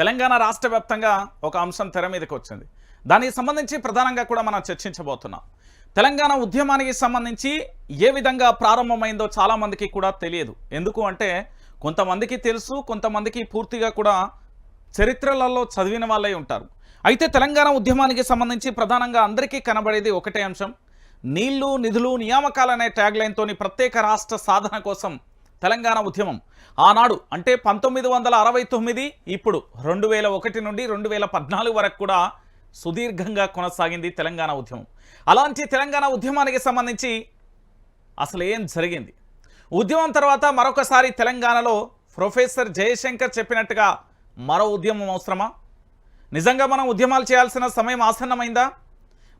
తెలంగాణ రాష్ట్ర వ్యాప్తంగా ఒక అంశం తెర మీదకి వచ్చింది. దానికి సంబంధించి ప్రధానంగా కూడా మనం చర్చించబోతున్నాం. తెలంగాణ ఉద్యమానికి సంబంధించి ఏ విధంగా ప్రారంభమైందో చాలామందికి కూడా తెలియదు. ఎందుకు అంటే కొంతమందికి తెలుసు కొంతమందికి పూర్తిగా కూడా చరిత్రలలో చదివిన వాళ్ళే ఉంటారు. అయితే తెలంగాణ ఉద్యమానికి సంబంధించి ప్రధానంగా అందరికీ కనబడేది ఒకటే అంశం. నీళ్ళు నిధులు నియామకాలనే ట్యాగ్లైన్తోని ప్రత్యేక రాష్ట్ర సాధన కోసం తెలంగాణ ఉద్యమం. ఆనాడు అంటే పంతొమ్మిది వందల అరవై తొమ్మిది ఇప్పుడు రెండు వేల ఒకటి నుండి రెండు వేల పద్నాలుగు వరకు కూడా సుదీర్ఘంగా కొనసాగింది తెలంగాణ ఉద్యమం. అలాంటి తెలంగాణ ఉద్యమానికి సంబంధించి అసలు ఏం జరిగింది? ఉద్యమం తర్వాత మరొకసారి తెలంగాణలో ప్రొఫెసర్ జయశంకర్ చెప్పినట్టుగా మరో ఉద్యమం అవసరమా? నిజంగా మనం ఉద్యమాలు చేయాల్సిన సమయం ఆసన్నమైందా?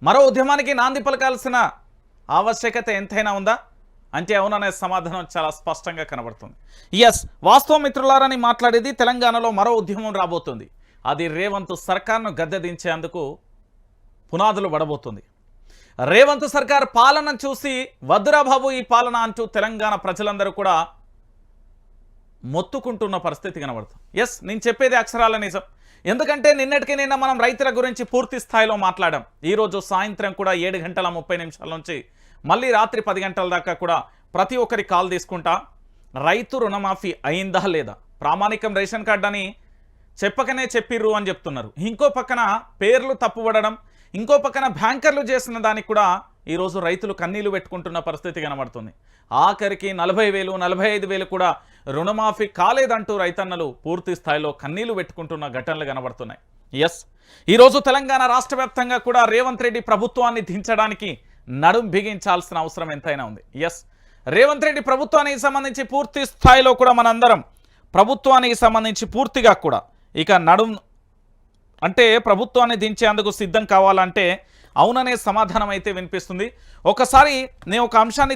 మరో ఉద్యమానికి నాంది పలకాల్సిన ఆవశ్యకత ఎంతైనా ఉందా? అంటే అవుననే సమాధానం చాలా స్పష్టంగా కనబడుతుంది. ఎస్ వాస్తవ మిత్రులారని మాట్లాడేది తెలంగాణలో మరో ఉద్యమం రాబోతుంది. అది రేవంత్ సర్కార్ను గద్దెదించేందుకు పునాదులు పడబోతుంది. రేవంత్ సర్కార్ పాలన చూసి వద్దురా బాబు ఈ పాలన అంటూ తెలంగాణ ప్రజలందరూ కూడా మొత్తుకుంటున్న పరిస్థితి కనబడుతుంది. ఎస్ నేను చెప్పేది అక్షరాల నిజం. ఎందుకంటే నిన్నటికి నిన్న మనం రైతుల గురించి పూర్తి స్థాయిలో మాట్లాడాం. ఈరోజు సాయంత్రం కూడా ఏడు గంటల ముప్పై నిమిషాల నుంచి మళ్ళీ రాత్రి పది గంటల దాకా కూడా ప్రతి ఒక్కరి కాల్ తీసుకుంటా రైతు రుణమాఫీ అయిందా లేదా? ప్రామాణికం రేషన్ కార్డు అని చెప్పకనే చెప్పిర్రు అని చెప్తున్నారు. ఇంకో పక్కన పేర్లు తప్పుపడడం ఇంకో పక్కన బ్యాంకర్లు చేసిన దానికి కూడా ఈరోజు రైతులు కన్నీళ్ళు పెట్టుకుంటున్న పరిస్థితి కనబడుతుంది. ఆఖరికి నలభై వేలు నలభై ఐదు వేలు కూడా రుణమాఫీ కాలేదంటూ రైతన్నలు పూర్తి స్థాయిలో కన్నీళ్ళు పెట్టుకుంటున్న ఘటనలు కనబడుతున్నాయి. ఎస్ ఈరోజు తెలంగాణ రాష్ట్ర వ్యాప్తంగా కూడా రేవంత్ రెడ్డి ప్రభుత్వాన్ని దించడానికి నడుం బిగించాల్సిన అవసరం ఎంతైనా ఉంది. ఎస్ రేవంత్ రెడ్డి ప్రభుత్వానికి సంబంధించి పూర్తి స్థాయిలో కూడా మనందరం ప్రభుత్వానికి సంబంధించి పూర్తిగా కూడా ఇక నడుం అంటే ప్రభుత్వాన్ని దించేందుకు సిద్ధం కావాలంటే అవుననే సమాధానం అయితే వినిపిస్తుంది. ఒకసారి నేను ఒక అంశాన్ని